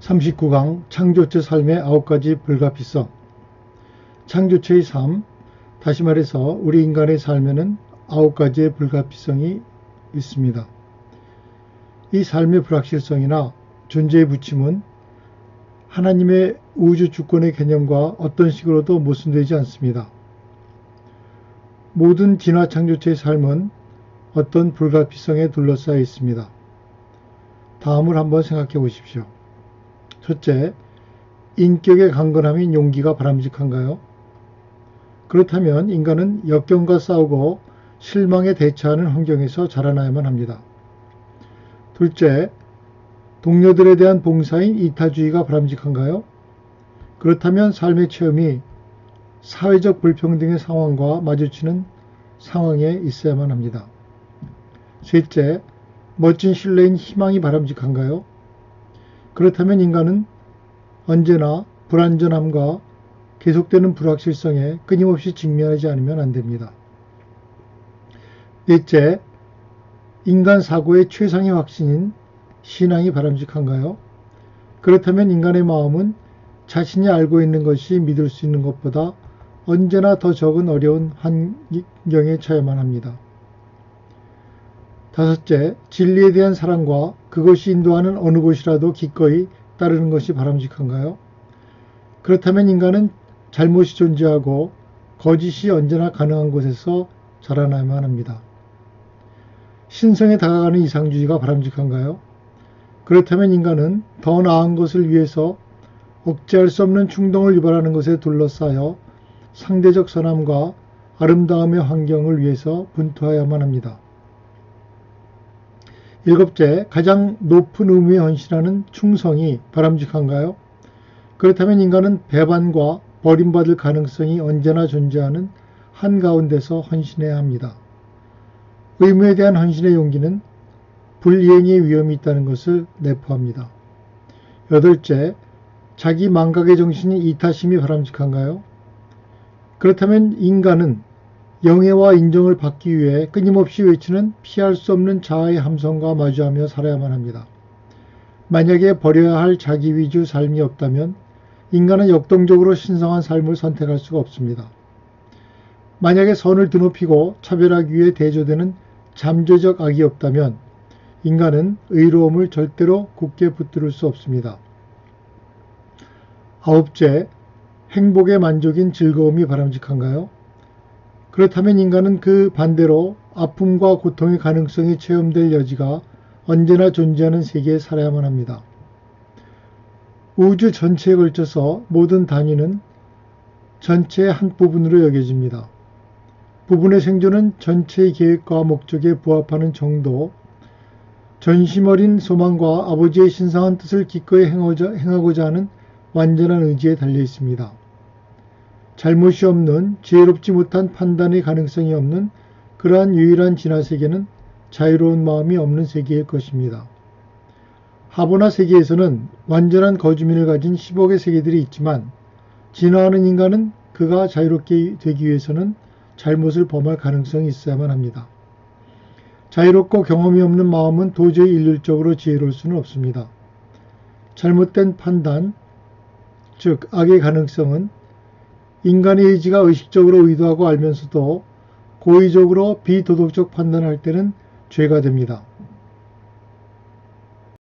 39강 창조체 삶의 아홉 가지 불가피성 창조체의 삶 다시 말해서 우리 인간의 삶에는 아홉 가지의 불가피성이 있습니다. 이 삶의 불확실성이나 존재의 부침은 하나님의 우주 주권의 개념과 어떤 식으로도 모순되지 않습니다. 모든 진화 창조체의 삶은 어떤 불가피성에 둘러싸여 있습니다. 다음을 한번 생각해 보십시오. 첫째, 인격의 강건함인 용기가 바람직한가요? 그렇다면 인간은 역경과 싸우고 실망에 대처하는 환경에서 자라나야만 합니다. 둘째, 동료들에 대한 봉사인 이타주의가 바람직한가요? 그렇다면 삶의 체험이 사회적 불평등의 상황과 마주치는 상황에 있어야만 합니다. 셋째, 멋진 신뢰인 희망이 바람직한가요? 그렇다면 인간은 언제나 불완전함과 계속되는 불확실성에 끊임없이 직면하지 않으면 안 됩니다. 넷째, 인간 사고의 최상의 확신인 신앙이 바람직한가요? 그렇다면 인간의 마음은 자신이 알고 있는 것이 믿을 수 있는 것보다 언제나 더 적은 어려운 환경에 처해만 합니다. 다섯째, 진리에 대한 사랑과 그것이 인도하는 어느 곳이라도 기꺼이 따르는 것이 바람직한가요? 그렇다면 인간은 잘못이 존재하고 거짓이 언제나 가능한 곳에서 자라나야만 합니다. 신성에 다가가는 이상주의가 바람직한가요? 그렇다면 인간은 더 나은 것을 위해서 억제할 수 없는 충동을 유발하는 것에 둘러싸여 상대적 선함과 아름다움의 환경을 위해서 분투하야만 합니다. 일곱째, 가장 높은 의무에 헌신하는 충성이 바람직한가요? 그렇다면 인간은 배반과 버림받을 가능성이 언제나 존재하는 한가운데서 헌신해야 합니다. 의무에 대한 헌신의 용기는 불이행의 위험이 있다는 것을 내포합니다. 여덟째, 자기 망각의 정신이 이타심이 바람직한가요? 그렇다면 인간은 영예와 인정을 받기 위해 끊임없이 외치는 피할 수 없는 자아의 함성과 마주하며 살아야만 합니다. 만약에 버려야 할 자기 위주 삶이 없다면 인간은 역동적으로 신성한 삶을 선택할 수가 없습니다. 만약에 선을 드높이고 차별하기 위해 대조되는 잠재적 악이 없다면 인간은 의로움을 절대로 굳게 붙들을 수 없습니다. 아홉째, 행복의 만족인 즐거움이 바람직한가요? 그렇다면 인간은 그 반대로 아픔과 고통의 가능성이 체험될 여지가 언제나 존재하는 세계에 살아야만 합니다. 우주 전체에 걸쳐서 모든 단위는 전체의 한 부분으로 여겨집니다. 부분의 생존은 전체의 계획과 목적에 부합하는 정도, 전심 어린 소망과 아버지의 신성한 뜻을 기꺼이 행하고자 하는 완전한 의지에 달려 있습니다. 잘못이 없는 지혜롭지 못한 판단의 가능성이 없는 그러한 유일한 진화 세계는 자유로운 마음이 없는 세계일 것입니다. 하보나 세계에서는 완전한 거주민을 가진 10억의 세계들이 있지만 진화하는 인간은 그가 자유롭게 되기 위해서는 잘못을 범할 가능성이 있어야만 합니다. 자유롭고 경험이 없는 마음은 도저히 일률적으로 지혜로울 수는 없습니다. 잘못된 판단, 즉 악의 가능성은 인간의 의지가 의식적으로 의도하고 알면서도 고의적으로 비도덕적 판단할 때는 죄가 됩니다.